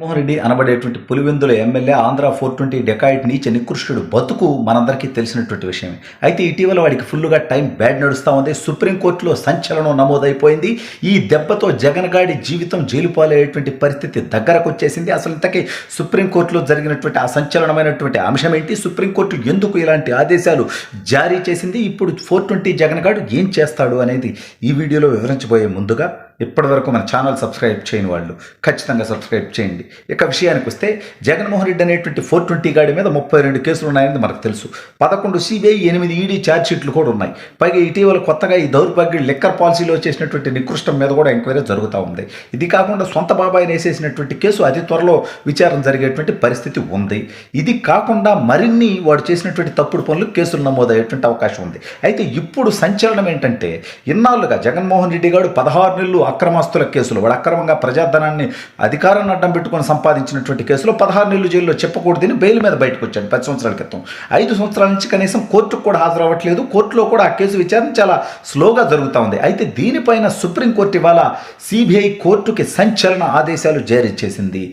జగన్మోహన్ రెడ్డి అనబడేటువంటి Pulivendula MLA Andhra four twenty dacoit నీచ నికృష్టుడు బతుకు మనందరికీ తెలిసినటువంటి విషయమే. అయితే ఇటీవల వాడికి ఫుల్గా టైం బ్యాడ్ నడుస్తూ ఉంది. సుప్రీంకోర్టులో సంచలనం నమోదైపోయింది. ఈ దెబ్బతో జగన్ గాడి జీవితం జైలుపాలేటువంటి పరిస్థితి దగ్గరకు వచ్చేసింది అసలు ఇంతకీ సుప్రీంకోర్టులో జరిగినటువంటి ఆ సంచలనమైనటువంటి అంశం ఏంటి సుప్రీంకోర్టు ఎందుకు ఇలాంటి ఆదేశాలు జారీ చేసింది? ఇప్పుడు ఫోర్ ట్వంటీ జగన్ గాడు ఏం చేస్తాడు అనేది ఈ వీడియోలో వివరించబోయే ముందుగా ఇప్పటివరకు మన ఛానల్ సబ్స్క్రైబ్ చేయని వాళ్ళు ఖచ్చితంగా సబ్స్క్రైబ్ చేయండి. ఇక విషయానికి వస్తే జగన్మోహన్ రెడ్డి అనేటువంటి ఫోర్ ట్వంటీ గాడి మీద ముప్పై రెండు కేసులు ఉన్నాయని మనకు తెలుసు. పదకొండు సిబిఐ ఎనిమిది ఈడీ ఛార్జ్ షీట్లు కూడా ఉన్నాయి. పైగా ఇటీవల కొత్తగా ఈ దౌర్భాగ్య లిక్కర్ పాలసీలో చేసినటువంటి నికృష్టం మీద కూడా ఎంక్వైరీ జరుగుతూ ఉంది. ఇది కాకుండా సొంత బాబాయిని వేసేసినటువంటి కేసు అతి త్వరలో విచారణ జరిగేటువంటి పరిస్థితి ఉంది. ఇది కాకుండా మరిన్ని వాడు చేసినటువంటి తప్పుడు పనులు కేసులు నమోదయ్యేటువంటి అవకాశం ఉంది. అయితే ఇప్పుడు సంచలనం ఏంటంటే ఇన్నాళ్ళుగా జగన్మోహన్ రెడ్డి గారు పదహారు నెలలు అక్రమస్తుల కేసులు. వాడు అక్రమంగా ప్రజాధనాన్ని అధికారాన్ని అడ్డం పెట్టుకొని సంపాదించినటువంటి కేసులో పదహారు నెలలు జైల్లో చెప్పకూడదని బెయిల్ మీద బయటకు వచ్చాడు పది సంవత్సరాల క్రితం. ఐదు సంవత్సరాల నుంచి కనీసం కోర్టుకు కూడా హాజరవ్వట్లేదు. కోర్టులో కూడా ఆ కేసు విచారణ చాలా స్లోగా జరుగుతూ ఉంది. అయితే దీనిపైన సుప్రీంకోర్టు ఇవాళ సిబిఐ కోర్టుకి సంచలన ఆదేశాలు జారీ చేసింది.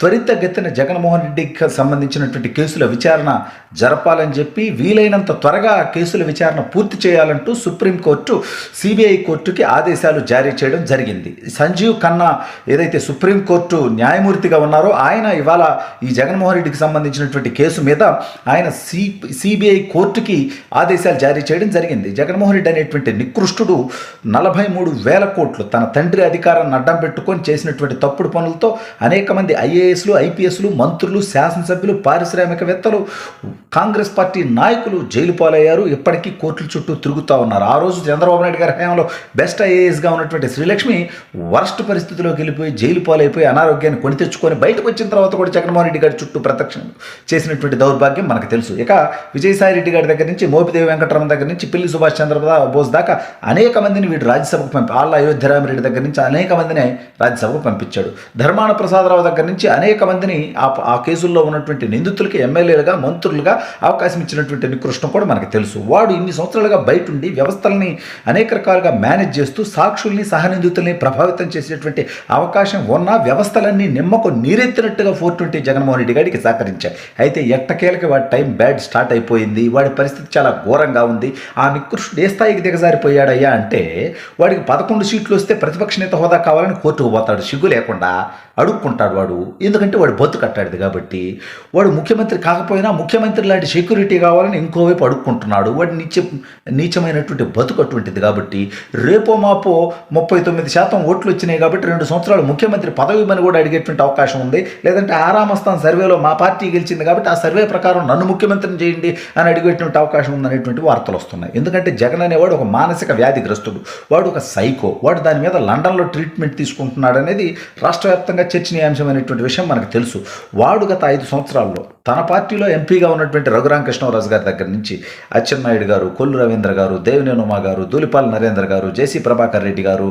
త్వరితగతిన జగన్మోహన్ రెడ్డికి సంబంధించినటువంటి కేసుల విచారణ జరపాలని చెప్పి వీలైనంత త్వరగా కేసుల విచారణ పూర్తి చేయాలంటూ సుప్రీంకోర్టు సిబిఐ కోర్టుకి ఆదేశాలు జారీ చేయడం జరిగింది. సంజీవ్ ఖన్నా ఏదైతే సుప్రీంకోర్టు న్యాయమూర్తిగా ఉన్నారో ఆయన ఇవాళ ఈ జగన్మోహన్ రెడ్డికి సంబంధించినటువంటి కేసు మీద ఆయన సి సిబిఐ కోర్టుకి ఆదేశాలు జారీ చేయడం జరిగింది. జగన్మోహన్ రెడ్డి అనేటువంటి నికృష్టుడు నలభై మూడు వేల కోట్లు తన తండ్రి అధికారాన్ని అడ్డం పెట్టుకొని చేసినటువంటి తప్పుడు పనులతో అనేక మంది ఐఏఎస్లు ఐపీఎస్లు మంత్రులు శాసనసభ్యులు పారిశ్రామికవేత్తలు కాంగ్రెస్ పార్టీ నాయకులు జైలు పాలయ్యారు. ఇప్పటికీ కోర్టుల చుట్టూ తిరుగుతూ ఉన్నారు. ఆ రోజు చంద్రబాబు నాయుడు గారి హయాంలో బెస్ట్ ఐఏఎస్గా ఉన్నటువంటి శ్రీలక్ష్మి వరస్ట్ పరిస్థితిలోకి వెళ్ళిపోయి జైలు పాలైపోయి అనారోగ్యాన్ని కొని తెచ్చుకొని బయటకు వచ్చిన తర్వాత కూడా జగన్మోహన్ రెడ్డి గారి చుట్టూ ప్రత్యక్షం చేసినటువంటి దౌర్భాగ్యం మనకు తెలుసు. ఇక విజయసాయి రెడ్డి గారి దగ్గర నుంచి మోపిదేవి వెంకటరమణ దగ్గర నుంచి పిల్లి సుభాష్ చంద్ర బోస్ దాకా అనేక మందిని వీడు రాజ్యసభకు పంపి ఆళ్ళ అయోధ్యరామరెడ్డి దగ్గర నుంచి అనేక మందిని రాజ్యసభకు పంపించాడు. ధర్మాన ప్రసాదరావు దగ్గర నుంచి అనేక మందిని ఆ ఆ కేసుల్లో ఉన్నటువంటి నిందితులకి ఎమ్మెల్యేలుగా మంత్రులుగా అవకాశం ఇచ్చినటువంటి నికృష్టం కూడా మనకు తెలుసు. వాడు ఇన్ని సంవత్సరాలుగా బయట ఉండి వ్యవస్థల్ని అనేక రకాలుగా మేనేజ్ చేస్తూ సాక్షుల్ని సహనిందితుల్ని ప్రభావితం చేసేటువంటి అవకాశం ఉన్న వ్యవస్థలన్నీ నిమ్మకు నీరెత్తినట్టుగా ఫోర్ ట్వంటీ జగన్మోహన్ రెడ్డి గారికి సహకరించాయి అయితే ఎట్టకేలకి వాడి టైం బ్యాడ్ స్టార్ట్ అయిపోయింది వాడి పరిస్థితి చాలా ఘోరంగా ఉంది ఆ నికృష్టుడు ఏ స్థాయికి దిగజారిపోయాడయ్యా అంటే వాడికి పదకొండు సీట్లు వస్తే ప్రతిపక్ష నేత హోదా కావాలని కోర్టుకు పోతాడు. సిగ్గు లేకుండా అడుక్కుంటాడు వాడు. ఎందుకంటే వాడు బొత్తు కట్టాడు కాబట్టి వాడు ముఖ్యమంత్రి కాకపోయినా ముఖ్యమంత్రి లాంటి సెక్యూరిటీ కావాలని ఇంకోవైపు అడుక్కుంటున్నాడు. వాడు నీచ నీచమైనటువంటి బతుకు అటువంటిది కాబట్టి రేపో మాపో ముప్పై తొమ్మిది శాతం ఓట్లు వచ్చినాయి కాబట్టి రెండు సంవత్సరాలు ముఖ్యమంత్రి పదవి ఇవ్వని కూడా అడిగేటువంటి అవకాశం ఉంది. లేదంటే ఆరామస్థాన్ సర్వేలో మా పార్టీ గెలిచింది కాబట్టి ఆ సర్వే ప్రకారం నన్ను ముఖ్యమంత్రిని చేయండి అని అడిగేటువంటి అవకాశం ఉందనేటువంటి వార్తలు వస్తున్నాయి. ఎందుకంటే జగన్ అనేవాడు ఒక మానసిక వ్యాధిగ్రస్తుడు. వాడు ఒక సైకో వాడు దాని మీద లండన్లో ట్రీట్మెంట్ తీసుకుంటున్నాడు అనేది రాష్ట్ర వ్యాప్తంగా చర్చనీయాంశమైనటువంటి విషయం. మనకు తెలుసు. వాడు గత ఐదు సంవత్సరాల్లో తన పార్టీలో ఎంపీగా ఉన్నటువంటి రఘురామకృష్ణరాజు గారి దగ్గర నుంచి అచ్చెన్నాయుడు గారు కొల్లు రవీంద్ర గారు దేవినేని గారు దూలిపాల్ నరేంద్ర గారు జేసీ ప్రభాకర్ రెడ్డి గారు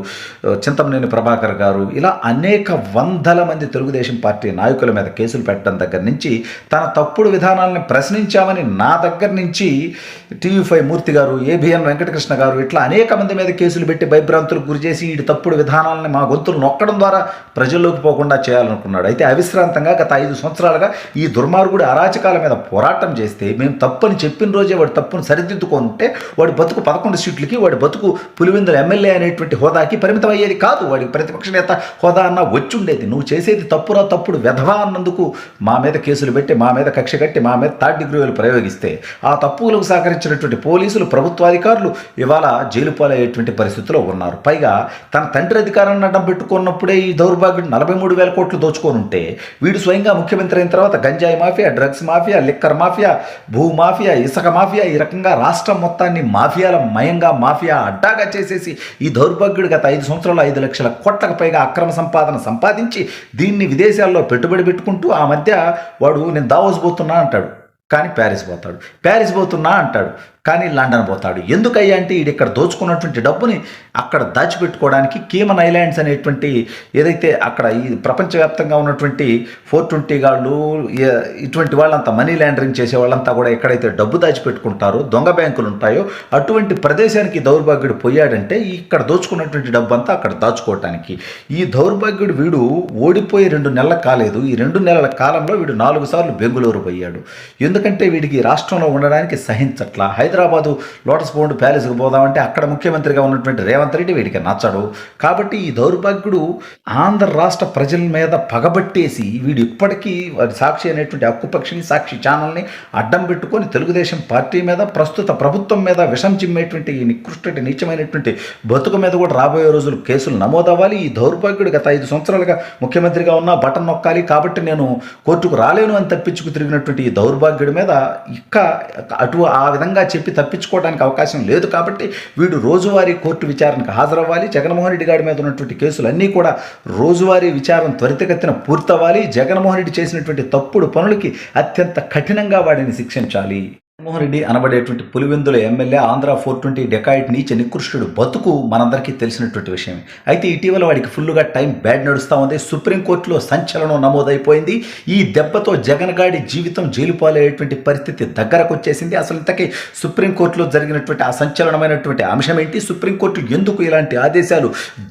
చింతమనేని ప్రభాకర్ గారు ఇలా అనేక వందల మంది తెలుగుదేశం పార్టీ నాయకుల మీద కేసులు పెట్టడం దగ్గర నుంచి తన తప్పుడు విధానాలను ప్రశ్నించామని నా దగ్గర నుంచి టీవీ ఫైవ్ మూర్తి గారు ఏబిఎన్ వెంకటకృష్ణ గారు ఇట్లా అనేక మంది మీద కేసులు పెట్టి భయభ్రాంతులకు గురి చేసి ఈ తప్పుడు విధానాలని మా గొంతులు నొక్కడం ద్వారా ప్రజల్లోకి పోకుండా చేయాలనుకున్నాడు. అయితే అవిశ్రాంతంగా గత ఐదు సంవత్సరాలుగా ఈ దుర్మార్గుడు అరాచకాల మీద పోరాటం చేస్తే మేము తప్పని చెప్పిన రోజే వాడు తప్పును సరిదిద్దుకుంటే వాడి బతుకు పదకొండు సీట్లకి వాడి బతుకు పులివెందుల ఎమ్మెల్యే అనేటువంటి హోదాకి పరిమితం అయ్యేది కాదు. వాడికి ప్రతిపక్ష నేత హోదా అన్న వచ్చుండేది. నువ్వు చేసేది తప్పురా తప్పుడు వెధవా అన్నందుకు మా మీద కేసులు పెట్టి మా మీద కక్ష కట్టి మా మీద థర్డ్ డిగ్రీలు ప్రయోగిస్తే ఆ తప్పులకు సహకరించినటువంటి పోలీసులు ప్రభుత్వాధికారులు ఇవాళ జైలు పాలయ్యేటువంటి పరిస్థితిలో ఉన్నారు. పైగా తన తండ్రి అధికారాన్ని అడ్డం పెట్టుకున్నప్పుడే ఈ దౌర్భాగ్యుడు నలభై మూడు వేల కోట్లు దోచుకొని ఉంటే వీడు స్వయంగా ముఖ్యమంత్రి అయిన తర్వాత గంజాయి mafia drugs mafia liquor mafia భూ మాఫియా ఇసుక మాఫియా ఈ రకంగా రాష్ట్రం మొత్తాన్ని మాఫియాల మయంగా మాఫియా అడ్డాగా చేసేసి ఈ దౌర్భాగ్యుడు గత ఐదు సంవత్సరాలు ఐదు లక్షల కోట్లకు పైగా అక్రమ సంపాదన సంపాదించి దీన్ని విదేశాల్లో పెట్టుబడి పెట్టుకుంటూ ఆ మధ్య వాడు నేను దావోస్ పోతున్నా అంటాడు. కానీ ప్యారిస్ పోతాడు. ప్యారిస్ పోతున్నా అంటాడు. కానీ లండన్ పోతాడు. ఎందుకయ్యా అంటే ఈడు ఇక్కడ దోచుకున్నటువంటి డబ్బుని అక్కడ దాచిపెట్టుకోవడానికి కీమన్ ఐలాండ్స్ అనేటువంటి ఏదైతే అక్కడ ఈ ప్రపంచవ్యాప్తంగా ఉన్నటువంటి ఫోర్ ట్వంటీ గాళ్ళు ఇటువంటి వాళ్ళంతా మనీ ల్యాండరింగ్ చేసే వాళ్ళంతా కూడా ఎక్కడైతే డబ్బు దాచిపెట్టుకుంటారో దొంగ బ్యాంకులు ఉంటాయో అటువంటి ప్రదేశానికి దౌర్భాగ్యుడు పోయాడంటే ఇక్కడ దోచుకున్నటువంటి డబ్బు అంతా అక్కడ దాచుకోవటానికి. ఈ దౌర్భాగ్యుడు వీడు ఓడిపోయి రెండు నెలలు కాలేదు. ఈ రెండు నెలల కాలంలో వీడు నాలుగు సార్లు బెంగుళూరు పోయాడు. ఎందుకంటే వీడికి రాష్ట్రంలో ఉండడానికి సహించట్లా. హైదరాబాద్ హైదరాబాదు లోటస్ పౌండ్ ప్యాలెస్కి పోదామంటే అక్కడ ముఖ్యమంత్రిగా ఉన్నటువంటి రేవంత్ రెడ్డి వీడికి నచ్చడు. కాబట్టి ఈ దౌర్భాగ్యుడు ఆంధ్ర రాష్ట్ర ప్రజల మీద పగబట్టేసి వీడు ఇప్పటికీ వారి సాక్షి అనేటువంటి హక్కుపక్షిని సాక్షి ఛానల్ని అడ్డం పెట్టుకొని తెలుగుదేశం పార్టీ మీద ప్రస్తుత ప్రభుత్వం మీద విషం చిమ్మేటువంటి ఈ నికృష్ట నీచమైనటువంటి బతుకు మీద కూడా రాబోయే రోజులు కేసులు నమోదవ్వాలి. ఈ దౌర్భాగ్యుడు గత ఐదు సంవత్సరాలుగా ముఖ్యమంత్రిగా ఉన్నా బటన్ నొక్కాలి. కాబట్టి నేను కోర్టుకు రాలేను అని తప్పించుకు తిరిగినటువంటి ఈ దౌర్భాగ్యుడి మీద ఇక్క అటు ఆ విధంగా చెప్పి తప్పించుకోవడానికి అవకాశం లేదు కాబట్టి వీడు రోజువారీ కోర్టు విచారణకు హాజరవ్వాలి. జగన్మోహన్ రెడ్డి గారి మీద ఉన్నటువంటి కేసులన్నీ కూడా రోజువారీ విచారణ త్వరితగతిన పూర్తవ్వాలి. జగన్మోహన్ రెడ్డి చేసినటువంటి తప్పుడు పనులకి అత్యంత కఠినంగా వాడిని శిక్షించాలి. జగన్మోహన్ రెడ్డి అనబడేటువంటి Pulivendula MLA Andhra four twenty dacoit నీచ నికృష్టుడు బతుకు మనందరికీ తెలిసినటువంటి విషయమే. అయితే ఇటీవల వాడికి ఫుల్గా టైం బ్యాడ్ నడుస్తూ ఉంది. సుప్రీంకోర్టులో సంచలనం నమోదైపోయింది. ఈ దెబ్బతో జగన్ గాడి జీవితం జైలుపాలయ్యేటువంటి పరిస్థితి దగ్గరకు వచ్చేసింది అసలు ఇంతకీ సుప్రీంకోర్టులో జరిగినటువంటి ఆ సంచలనమైనటువంటి అంశం ఏంటి సుప్రీంకోర్టు ఎందుకు ఇలాంటి ఆదేశాలు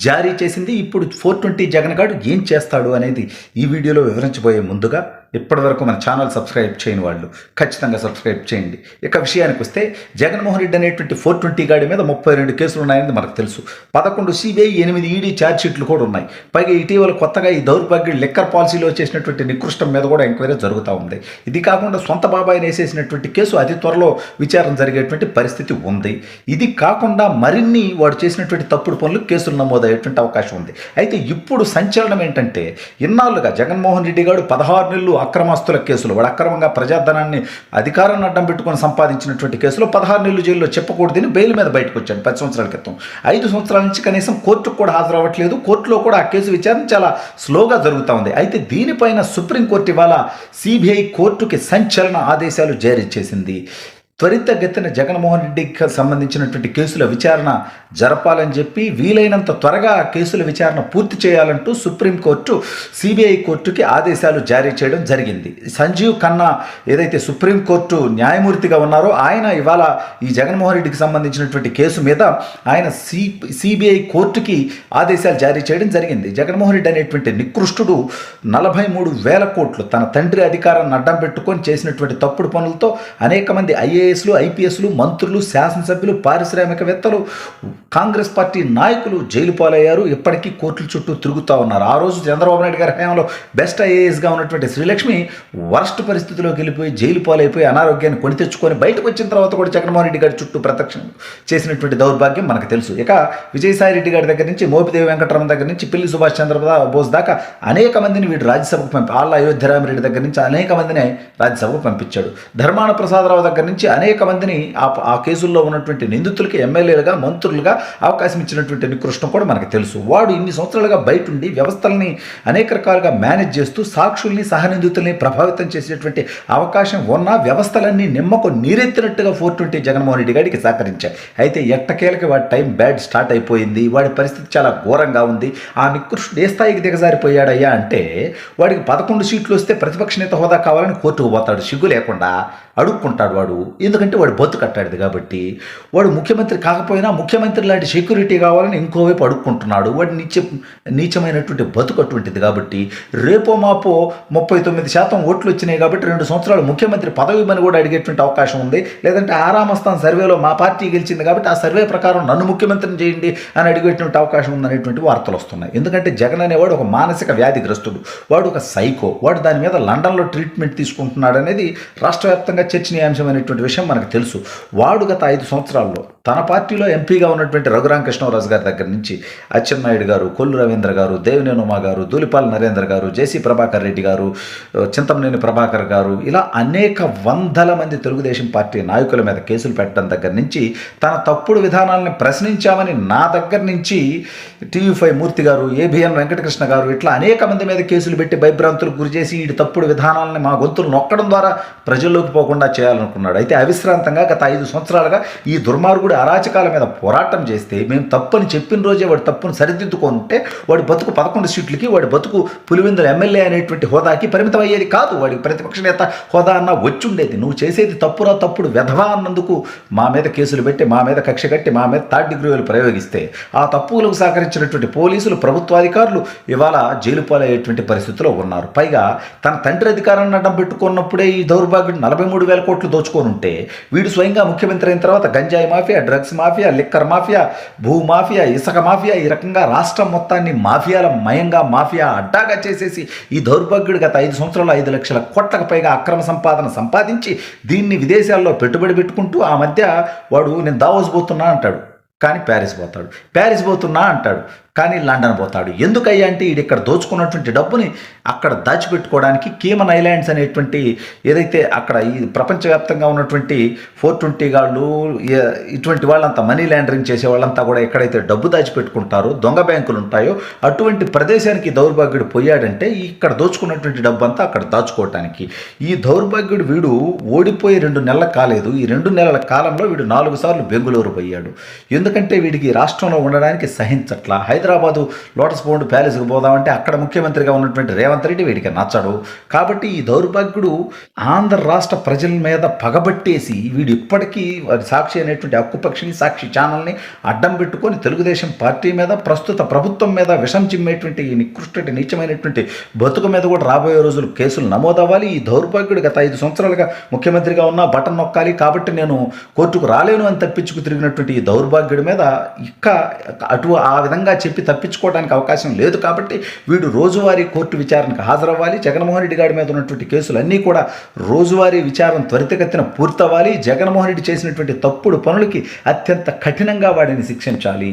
జారీ చేసింది? ఇప్పుడు ఫోర్ ట్వంటీ జగన్ గాడు ఏం చేస్తాడు అనేది ఈ వీడియోలో వివరించబోయే ముందుగా ఇప్పటివరకు మన ఛానల్ సబ్స్క్రైబ్ చేయని వాళ్ళు ఖచ్చితంగా సబ్స్క్రైబ్ చేయండి. ఇక విషయానికి వస్తే జగన్మోహన్ రెడ్డి అనేటువంటి ఫోర్ ట్వంటీ గాడి మీద ముప్పై రెండు కేసులు ఉన్నాయని మనకు తెలుసు. పదకొండు సిబిఐ ఎనిమిది ఈడీ ఛార్జ్షీట్లు కూడా ఉన్నాయి. పైగా ఇటీవల కొత్తగా ఈ దౌర్భాగ్యుడు లిక్కర్ పాలసీలో చేసినటువంటి నికృష్టం మీద కూడా ఎంక్వైరీ జరుగుతూ ఉంది. ఇది కాకుండా సొంత బాబాయిని వేసేసినటువంటి కేసు అతి త్వరలో విచారణ జరిగేటువంటి పరిస్థితి ఉంది. ఇది కాకుండా మరిన్ని వాడు చేసినటువంటి తప్పుడు పనులు కేసులు నమోదయ్యేటువంటి అవకాశం ఉంది. అయితే ఇప్పుడు సంచలనం ఏంటంటే ఇన్నాళ్ళుగా జగన్మోహన్ రెడ్డి గారు పదహారు నెలలు అక్రమస్తుల కేసులు. వాడు అక్రమంగా ప్రజాధనాన్ని అధికారాన్ని అడ్డం పెట్టుకొని సంపాదించినటువంటి కేసులో పదహారు నెలలు జైల్లో చెప్పకూడదని బెయిల్ మీద బయటకు వచ్చాడు పది సంవత్సరాల క్రితం. ఐదు సంవత్సరాల నుంచి కనీసం కోర్టుకు కూడా హాజరవ్వట్లేదు. కోర్టులో కూడా ఆ కేసు విచారణ చాలా స్లోగా జరుగుతూ ఉంది. అయితే దీనిపైన సుప్రీంకోర్టు ఇవాళ సిబిఐ కోర్టుకి సంచలన ఆదేశాలు జారీ చేసింది. త్వరితగతిన జగన్మోహన్ రెడ్డికి సంబంధించినటువంటి కేసుల విచారణ జరపాలని చెప్పి వీలైనంత త్వరగా కేసుల విచారణ పూర్తి చేయాలంటూ సుప్రీంకోర్టు సిబిఐ కోర్టుకి ఆదేశాలు జారీ చేయడం జరిగింది. సంజీవ్ ఖన్నా ఏదైతే సుప్రీంకోర్టు న్యాయమూర్తిగా ఉన్నారో ఆయన ఇవాళ ఈ జగన్మోహన్ రెడ్డికి సంబంధించినటువంటి కేసు మీద ఆయన సి సిబిఐ కోర్టుకి ఆదేశాలు జారీ చేయడం జరిగింది. జగన్మోహన్ రెడ్డి అనేటువంటి నికృష్టుడు నలభై మూడు వేల కోట్లు తన తండ్రి అధికారాన్ని అడ్డం పెట్టుకొని చేసినటువంటి తప్పుడు పనులతో అనేక మంది ఐఏఎస్లు ఐపీఎస్లు మంత్రులు శాసనసభ్యులు పారిశ్రామికవేత్తలు కాంగ్రెస్ పార్టీ నాయకులు జైలు పాలయ్యారు. ఇప్పటికీ కోర్టుల చుట్టూ తిరుగుతూ ఉన్నారు. ఆ రోజు చంద్రబాబు నాయుడు గారి హయాంలో బెస్ట్ ఐఏఎస్గా ఉన్నటువంటి శ్రీలక్ష్మి వరస్ట్ పరిస్థితిలోకి వెళ్ళిపోయి జైలు పాలైపోయి అనారోగ్యాన్ని కొని తెచ్చుకొని బయటకు వచ్చిన తర్వాత కూడా జగన్మోహన్ రెడ్డి గారి చుట్టూ ప్రత్యక్షం చేసినటువంటి దౌర్భాగ్యం మనకు తెలుసు. ఇక విజయసాయి రెడ్డి గారి దగ్గర నుంచి మోపిదేవి వెంకటరమణ దగ్గర నుంచి పిల్లి సుభాష్ చంద్ర బోస్ దాకా అనేక మందిని వీడు రాజ్యసభకు పంపి ఆళ్ళ అయోధ్యరామరెడ్డి దగ్గర నుంచి అనేక మందిని రాజ్యసభకు పంపించాడు. ధర్మాన ప్రసాదరావు దగ్గర నుంచి అనేక మందిని ఆ కేసుల్లో ఉన్నటువంటి నిందితులకి ఎమ్మెల్యేలుగా మంత్రులుగా అవకాశం ఇచ్చినటువంటి నికృష్టం కూడా మనకు తెలుసు. వాడు ఇన్ని సంవత్సరాలుగా బయట ఉండి వ్యవస్థల్ని అనేక రకాలుగా మేనేజ్ చేస్తూ సాక్షుల్ని సహనిందితుల్ని ప్రభావితం చేసేటువంటి అవకాశం ఉన్న వ్యవస్థలన్నీ నిమ్మకు నీరెత్తినట్టుగా ఫోర్ ట్వంటీ జగన్మోహన్ రెడ్డి గారికి సహకరించాయి. అయితే ఎట్టకేలకి వాడి టైం బ్యాడ్ స్టార్ట్ అయిపోయింది. వాడి పరిస్థితి చాలా ఘోరంగా ఉంది. ఆ నికృష్టుడు ఏ స్థాయికి దిగజారిపోయాడయ్యా అంటే వాడికి పదకొండు సీట్లు వస్తే ప్రతిపక్ష నేత హోదా కావాలని కోర్టుకు పోతాడు. సిగ్గు లేకుండా అడుక్కుంటాడు వాడు. ఎందుకంటే వాడు బొత్తు కట్టాడు కాబట్టి. వాడు ముఖ్యమంత్రి కాకపోయినా ముఖ్యమంత్రి లాంటి సెక్యూరిటీ కావాలని ఇంకోవైపు అడుక్కుంటున్నాడు. వాడు నీచ నీచమైనటువంటి బతుకు అటువంటిది కాబట్టి. రేపో మాపో ముప్పై తొమ్మిది శాతం ఓట్లు వచ్చినాయి కాబట్టి రెండు సంవత్సరాలు ముఖ్యమంత్రి పదవి ఇవ్వని కూడా అడిగేటువంటి అవకాశం ఉంది. లేదంటే ఆరామస్థాన్ సర్వేలో మా పార్టీ గెలిచింది కాబట్టి ఆ సర్వే ప్రకారం నన్ను ముఖ్యమంత్రిని చేయండి అని అడిగేటువంటి అవకాశం ఉందనేటువంటి వార్తలు వస్తున్నాయి. ఎందుకంటే జగన్ అనేవాడు ఒక మానసిక వ్యాధిగ్రస్తుడు. వాడు ఒక సైకో. వాడు దాని మీద లండన్లో ట్రీట్మెంట్ తీసుకుంటున్నాడు అనేది రాష్ట్ర వ్యాప్తంగా చర్చనీయాంశమైనటువంటి విషయం మనకు తెలుసు. వాడు గత ఐదు సంవత్సరాల్లో తన పార్టీలో ఎంపీగా ఉన్నటువంటి రఘురామకృష్ణరాజు గారి దగ్గర నుంచి అచ్చెన్నాయుడు గారు కొల్లు రవీంద్ర గారు దేవినేని ఉమా గారు దూలిపాల నరేంద్ర గారు జేసీ ప్రభాకర్ రెడ్డి గారు చింతమనేని ప్రభాకర్ గారు ఇలా అనేక వందల మంది తెలుగుదేశం పార్టీ నాయకుల మీద కేసులు పెట్టడం దగ్గర నుంచి తన తప్పుడు విధానాలను ప్రశ్నించామని నా దగ్గర నుంచి టీవీ ఫైవ్ మూర్తి గారు ఏబిఎన్ వెంకటకృష్ణ గారు ఇట్లా అనేక మంది మీద కేసులు పెట్టి భయభ్రాంతులకు గురి చేసి ఈ తప్పుడు విధానాలని మా గొంతులు నొక్కడం ద్వారా ప్రజల్లోకి పోకుండా చేయాలనుకున్నాడు. అయితే అవిశ్రాంతంగా గత ఐదు సంవత్సరాలుగా ఈ దుర్మార్గుడు అరాచకాల మీద పోరాటం చేస్తే మేము తప్పని చెప్పిన రోజే వాడు తప్పును సరిదిద్దుకుంటే వాడి బతుకు పదకొండు సీట్లకి వాడి బతుకు పులివెందుల ఎమ్మెల్యే అనేటువంటి హోదాకి పరిమితం అయ్యేది కాదు. వాడికి ప్రతిపక్ష నేత హోదా అన్న వచ్చుండేది. నువ్వు చేసేది తప్పురా తప్పుడు వెధవా అన్నందుకు మా మీద కేసులు పెట్టి మా మీద కక్ష కట్టి మా మీద థర్డ్ డిగ్రీలు ప్రయోగిస్తే ఆ తప్పులకు సహకరించినటువంటి పోలీసులు ప్రభుత్వాధికారులు ఇవాళ జైలు పాలయ్యేటువంటి పరిస్థితిలో ఉన్నారు. పైగా తన తండ్రి అధికారాన్ని అడ్డం పెట్టుకున్నప్పుడే ఈ దౌర్భాగ్యుడు నలభై మూడు వేల కోట్లు దోచుకొని ఉంటే వీడు స్వయంగా ముఖ్యమంత్రి అయిన తర్వాత గంజాయి mafia drugs mafia liquor mafia భూ మాఫియా ఇసుక మాఫియా ఈ రకంగా రాష్ట్రం మొత్తాన్ని మాఫియాల మయంగా మాఫియా అడ్డాగా చేసేసి ఈ దౌర్భాగ్యుడు గత ఐదు సంవత్సరాలు ఐదు లక్షల కోట్లకు పైగా అక్రమ సంపాదన సంపాదించి దీన్ని విదేశాల్లో పెట్టుబడి పెట్టుకుంటూ ఆ మధ్య వాడు నేను దావోస్ పోతున్నా అంటాడు. కానీ ప్యారిస్ పోతాడు. ప్యారిస్ పోతున్నా అంటాడు. కానీ లండన్ పోతాడు. ఎందుకయ్యా అంటే ఇది ఇక్కడ దోచుకున్నటువంటి డబ్బుని అక్కడ దాచిపెట్టుకోవడానికి కీమన్ ఐలాండ్స్ అనేటువంటి ఏదైతే అక్కడ ఈ ప్రపంచవ్యాప్తంగా ఉన్నటువంటి ఫోర్ ట్వంటీ వాళ్ళు ఇటువంటి వాళ్ళంతా మనీ లాండరింగ్ చేసే వాళ్ళంతా కూడా ఎక్కడైతే డబ్బు దాచిపెట్టుకుంటారో దొంగ బ్యాంకులు ఉంటాయో అటువంటి ప్రదేశానికి దౌర్భాగ్యుడు పోయాడంటే ఇక్కడ దోచుకున్నటువంటి డబ్బు అంతా అక్కడ దాచుకోవటానికి. ఈ దౌర్భాగ్యుడు వీడు ఓడిపోయి రెండు నెలల కాలేదు. ఈ రెండు నెలల కాలంలో వీడు నాలుగు సార్లు బెంగుళూరు పోయాడు. ఎందుకంటే వీడికి ఈ రాష్ట్రంలో ఉండడానికి సహించట్లా. హైదరాబాదు లోటస్ పౌండ్ ప్యాలెస్కి పోదామంటే అక్కడ ముఖ్యమంత్రిగా ఉన్నటువంటి రేవంత్ రెడ్డి వీడికి నచ్చడు. కాబట్టి ఈ దౌర్భాగ్యుడు ఆంధ్ర రాష్ట్ర ప్రజల మీద పగబట్టేసి వీడు ఇప్పటికీ సాక్షి అనేటువంటి హక్కుపక్షిని సాక్షి ఛానల్ని అడ్డం పెట్టుకొని తెలుగుదేశం పార్టీ మీద ప్రస్తుత ప్రభుత్వం మీద విషం చిమ్మేటువంటి ఈ నికృష్ట నీచమైనటువంటి బతుకు మీద కూడా రాబోయే రోజులు కేసులు నమోదవ్వాలి. ఈ దౌర్భాగ్యుడు గత ఐదు సంవత్సరాలుగా ముఖ్యమంత్రిగా ఉన్నా బటన్ నొక్కాలి. కాబట్టి నేను కోర్టుకు రాలేను అని తప్పించుకు తిరిగినటువంటి ఈ దౌర్భాగ్యుడి మీద ఇక్క అటు ఆ విధంగా చెప్పి తప్పించుకోవడానికి అవకాశం లేదు కాబట్టి వీడు రోజువారీ కోర్టు విచారణకు హాజరవ్వాలి. జగన్మోహన్ రెడ్డి గారి మీద ఉన్నటువంటి కేసులన్నీ కూడా రోజువారీ విచారణ త్వరితగతిన పూర్తవ్వాలి. జగన్మోహన్ రెడ్డి చేసినటువంటి తప్పుడు పనులకి అత్యంత కఠినంగా వాడిని శిక్షించాలి.